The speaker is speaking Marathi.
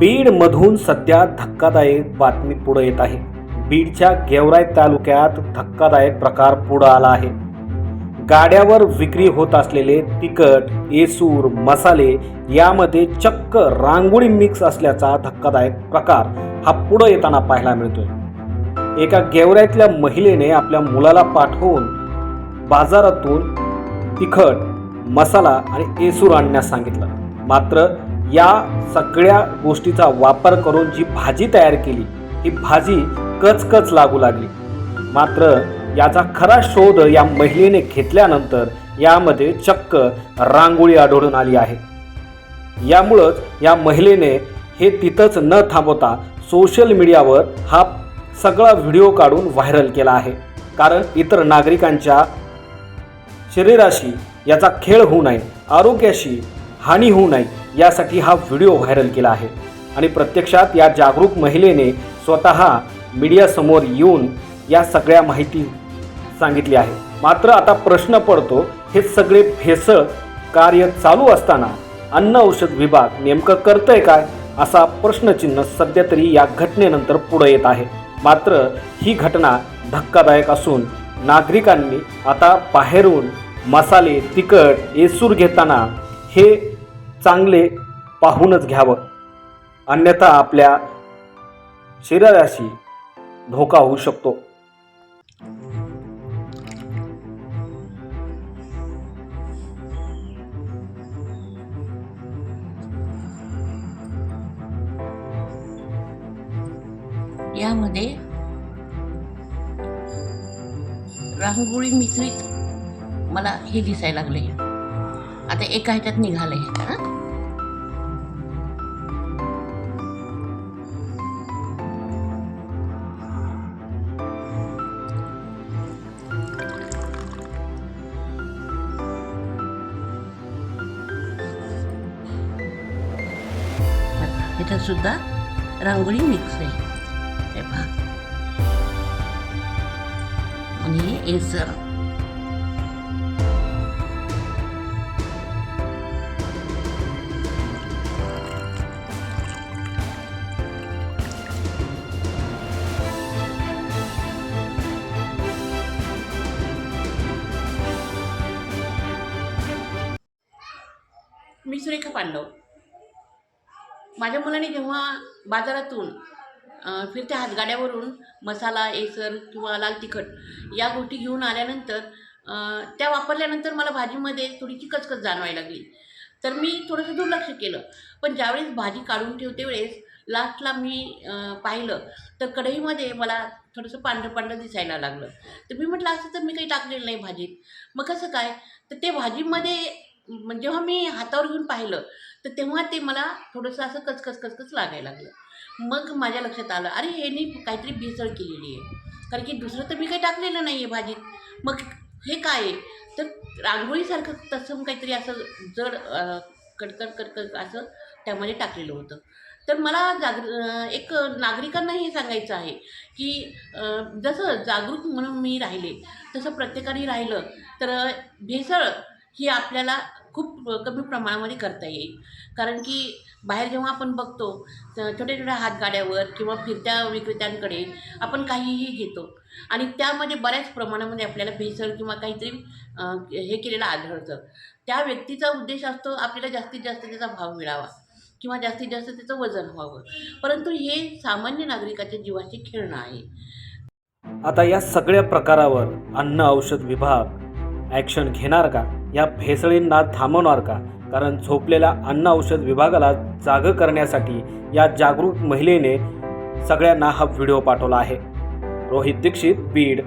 बीडमधून सध्या धक्कादायक बातमी पुढे येत आहे. बीडच्या गेवराई तालुक्यात धक्कादायक प्रकार पुढे आला आहे. गाड्यावर विक्री होत असलेले तिखट येसूर मसाले यामध्ये चक्क रांगोळी मिक्स असल्याचा धक्कादायक प्रकार हा पुढे येताना पाहायला मिळतोय. एका गेवराईतल्या महिलेने आपल्या मुलाला पाठवून बाजारातून तिखट मसाला आणि येसूर आणण्यास सांगितलं. मात्र या सगळ्या गोष्टीचा वापर करून जी भाजी तयार केली ही भाजी कचकच लागू लागली. मात्र याचा खरा शोध या महिलेने घेतल्यानंतर यामध्ये चक्क रांगोळी आढळून आली आहे. यामुळंच या महिलेने हे तिथंच न थांबवता सोशल मीडियावर हा सगळा व्हिडिओ काढून व्हायरल केला आहे. कारण इतर नागरिकांच्या शरीराशी याचा खेळ होऊ नये आरोग्याशी हानी होऊ नये यासाठी हा व्हिडिओ व्हायरल केला आहे. आणि प्रत्यक्षात या जागरूक महिलेने स्वतः मीडियासमोर येऊन या सगळ्या माहिती सांगितली आहे. मात्र आता प्रश्न पडतो हे सगळे भेसळ कार्य चालू असताना अन्न औषध विभाग नेमकं करतंय काय? असा प्रश्नचिन्ह सध्या तरी या घटनेनंतर पुढे येत आहे. मात्र ही घटना धक्कादायक असून नागरिकांनी आता बाहेरून मसाले तिखट येसूर घेताना हे चांगले पाहूनच घ्यावं. अन्यथा आपल्या शरीराशी धोका होऊ शकतो. यामध्ये रांगोळी मिश्रित मला हे दिसायला लागले. आता एका ह्याच्यात निघालंय हा ह्याच्यात सुद्धा रांगोळी मिक्स आहे. हे पहा. आणि एसर. मी सुरेखा पांडव. माझ्या मुलाने जेव्हा बाजारातून फिरत्या हातगाड्यावरून मसाला एसर किंवा लाल तिखट या गोष्टी घेऊन आल्यानंतर त्या वापरल्यानंतर मला भाजीमध्ये थोडीशी कचकच जाणवायला लागली. तर मी थोडंसं दुर्लक्ष केलं. पण ज्यावेळेस भाजी काढून ठेवते वेळेस लास्टला मी पाहिलं तर कढईमध्ये मला थोडंसं पांढरं पांढरं दिसायला लागलं. तर मी म्हटलं असं तर मी काही टाकलेलं नाही भाजीत. मग कसं काय? तर ते भाजीमध्ये म्हणजे जेव्हा मी हातावर घेऊन पाहिलं तर तेव्हा ते मला थोडंसं असं कचकच कचकच लागायला लागलं. मग माझ्या लक्षात आलं अरे ह्यानी काहीतरी भेसळ केलेली आहे. कारण की दुसरं तर मी काही टाकलेलं नाही आहे भाजीत. मग हे काय आहे? तर रांगोळीसारखं तसं काहीतरी असं जड कडकड कडकड असं त्यामध्ये टाकलेलं होतं. तर मला जागृ एक नागरिकांना हे सांगायचं आहे की जसं जागरूक म्हणून मी राहिले तसं प्रत्येकाने राहिलं तर भेसळ ही आपल्याला खूप कमी प्रमाणामध्ये करता येईल. कारण की बाहेर जेव्हा आपण बघतो छोट्या छोट्या हातगाड्यावर किंवा फिरत्या विक्रेत्यांकडे आपण काहीही घेतो. आणि त्यामध्ये बऱ्याच प्रमाणामध्ये आपल्याला भेसळ किंवा काहीतरी हे केलेलं आढळतं. त्या व्यक्तीचा उद्देश असतो आपल्याला जास्तीत जास्त त्याचा भाव मिळावा किंवा जास्तीत जास्त त्याचं वजन व्हावं. परंतु हे सामान्य नागरिकाच्या जीवाशी खेळणं आहे. आता या सगळ्या प्रकारावर अन्न औषध विभाग ॲक्शन घेणार का? या भेसळींना थांबवणार का? कारण झोपलेल्या अन्न औषध विभागाला जागं करण्यासाठी या जागरूक महिलेने सगळ्यांना हा व्हिडिओ पाठवला आहे. रोहित दीक्षित बीड.